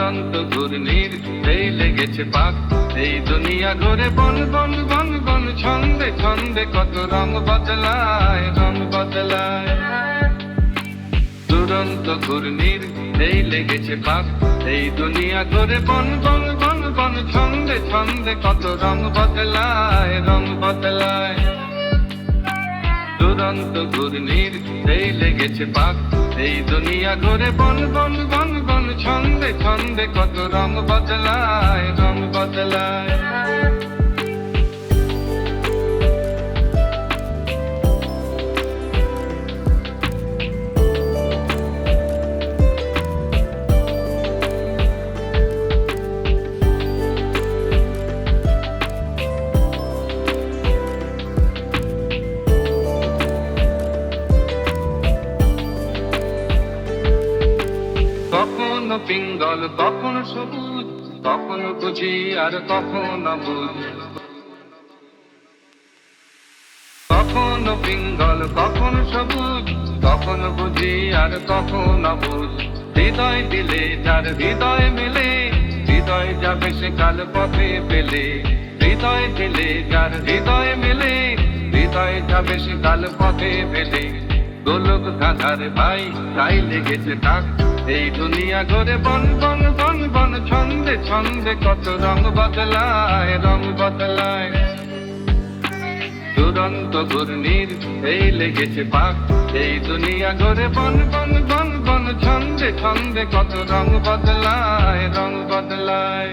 দুরন্ত ঘূর্ণির এই লেগেছে পাক। এই দুনিয়া ঘরে বন বন বন বন, ছন্দে ছন্দে কত রং বদলায় রং বদলায়। দুরন্ত ঘূর্ণির এই লেগেছে পাক। এই দুনিয়া ঘুরে বন বন বন বন, ছন্দে ছন্দে কত রং বদলায় রং বদলায়। দুরন্ত ঘূর্ণির এই লেগেছে পাক। এই দুনিয়া ঘুরে বন বন বন বন ছন্দে ছন্দে কত রং বদলায় রং বদলায় পিঙ্গল কখনো সবুজ কখনো বুঝি আর কখনো বুঝ কখনো পিঙ্গল কখনো সবুজ কখনো বুঝি আর কখনো বুঝ হৃদয় দিলে যার হৃদয় মেলে, হৃদয় যাবে সে কাল পথে পেলে। হৃদয় দিলে যার হৃদয় মেলে, হৃদয় যাবে সে কাল পথে পেলে। গোলক ধাঁধার ভাই, তাই লেগেছে টাক এই দুনিয়া ঘরে বন বন বন বন, ছন্দে ছন্দে কত রং বদলায় রং বদলায়। দুরন্ত ঘূর্ণির এই লেগেছে পাক, এই দুনিয়া ঘরে বন বন বন বন, ছন্দে ছন্দে কত রং বদলায় রং বদলায়।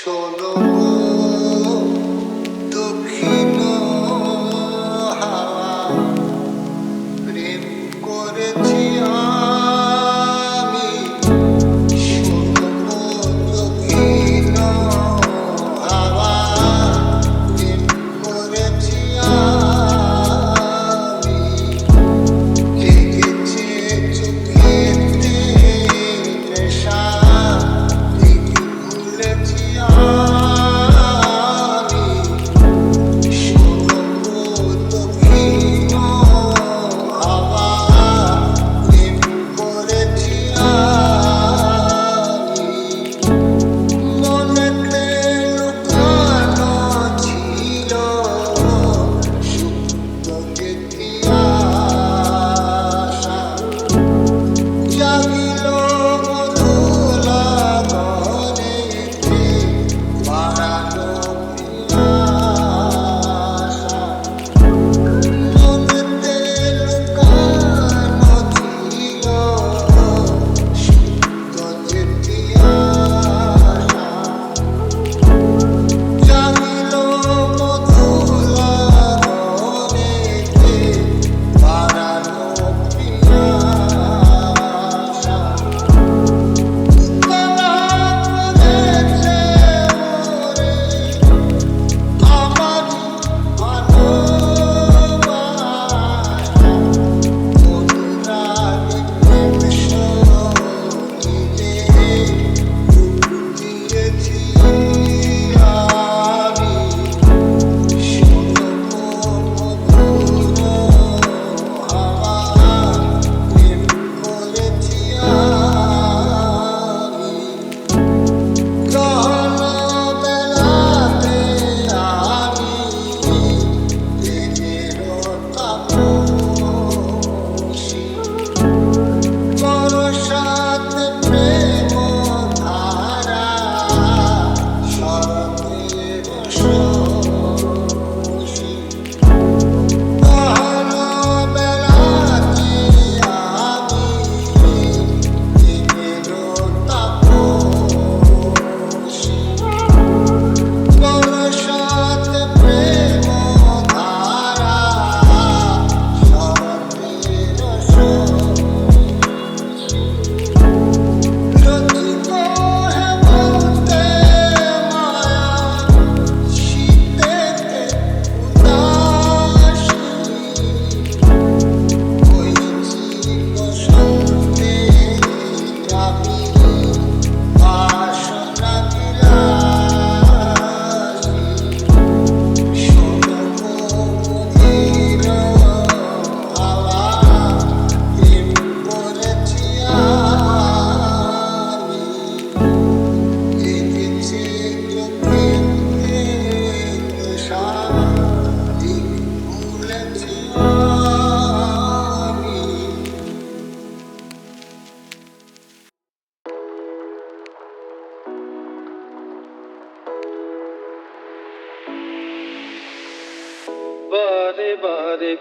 শোনো।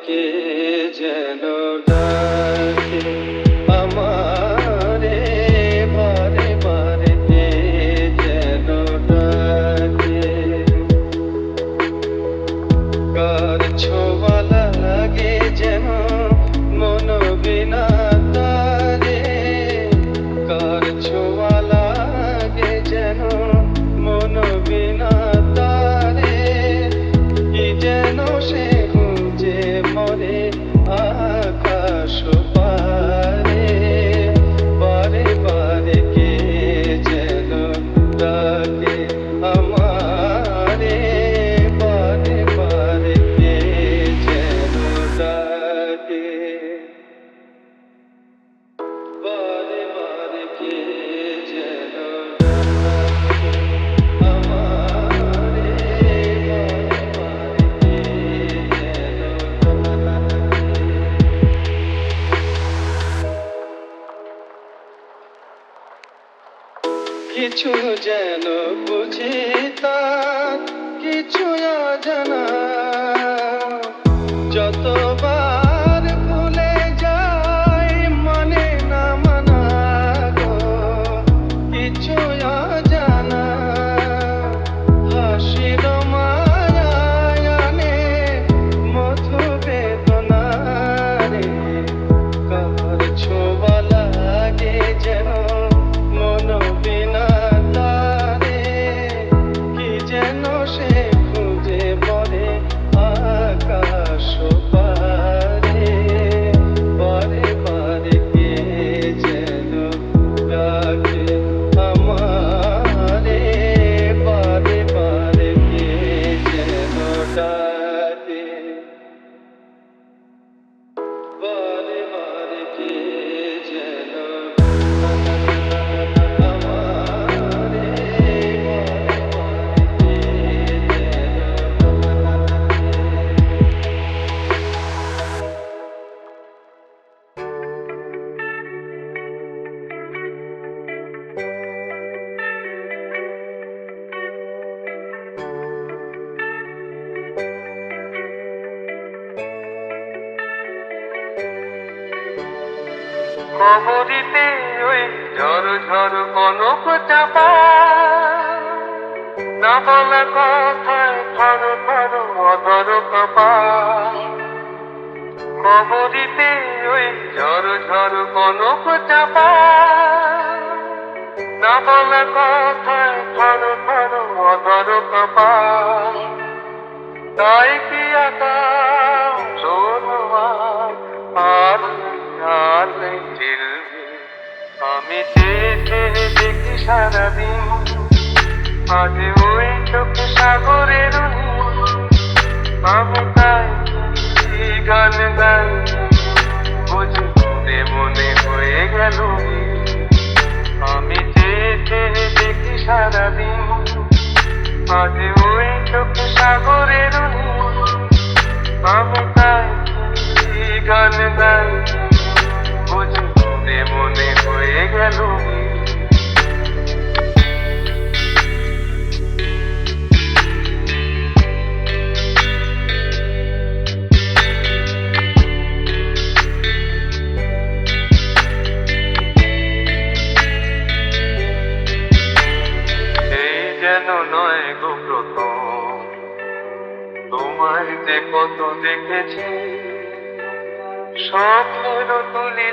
কে যেন ডাকে আমারে ঝড় কনক চাপা। না বলা কথায় থর থর কপা। কবরিতে ওই ঝড় ঝড় কনক চাপা। না বলা কথায় থর থর অধর কপা। তাই সারাদিন। আজ ওই চোখ সাগরের আমি তাই গান গাই বুঝি মনে মনে হয়ে গেল আমি চেয়ে দেখি সারাদিন। আজ ওই চোখ সাগরের আমি তাই গান গাই বুঝি মনে মনে হয়ে গেল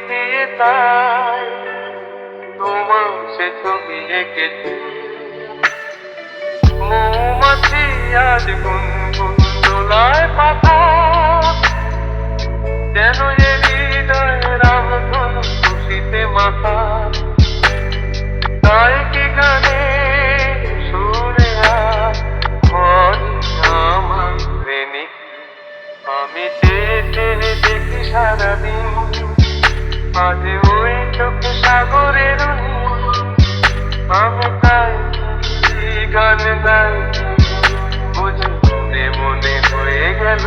দিয়ে তাই তোমার সে ছবি মৌমাছি আজ গুনগুন দোলায় পাতা যেন এ হৃদয় খুশিতে মাথা তাই কি গানে আমি দেখি সারাদিন আজ ওই চোখে সাগরের আমি তাই গান গাই বুঝতে মনে হয়ে গেল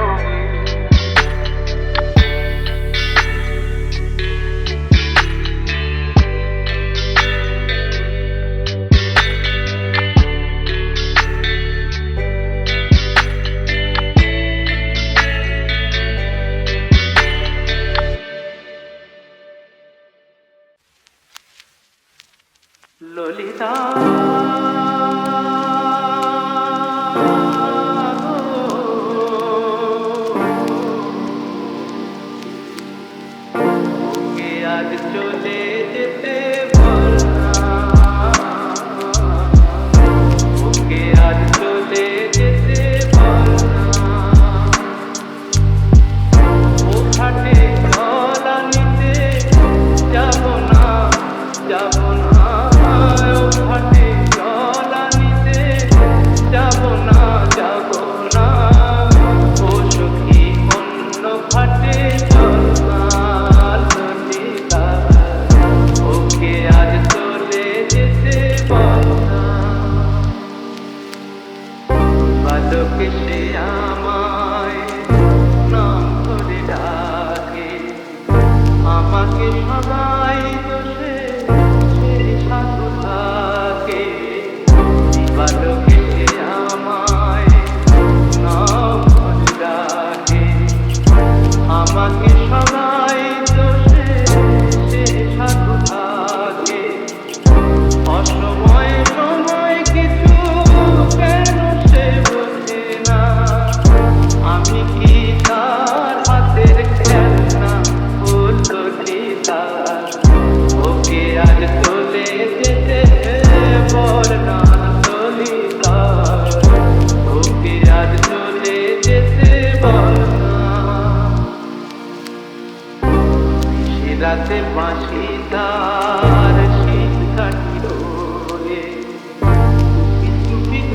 রাতে বাঁশি তার শীত কাটিয়ে।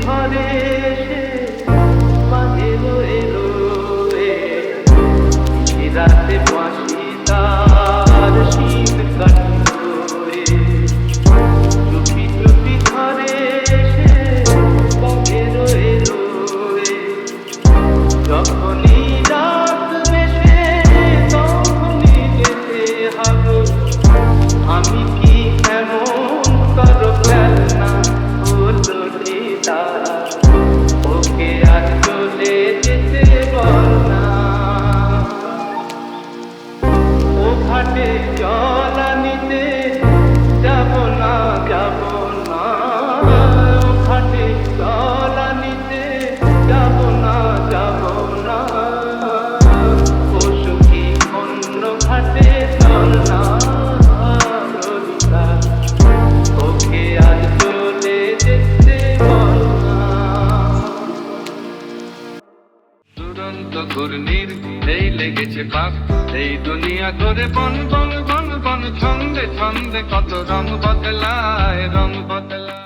ঘরে ধরে বন বন বন বন ছন্দে ছন্দে কত রং বদলায় রং বদলায়।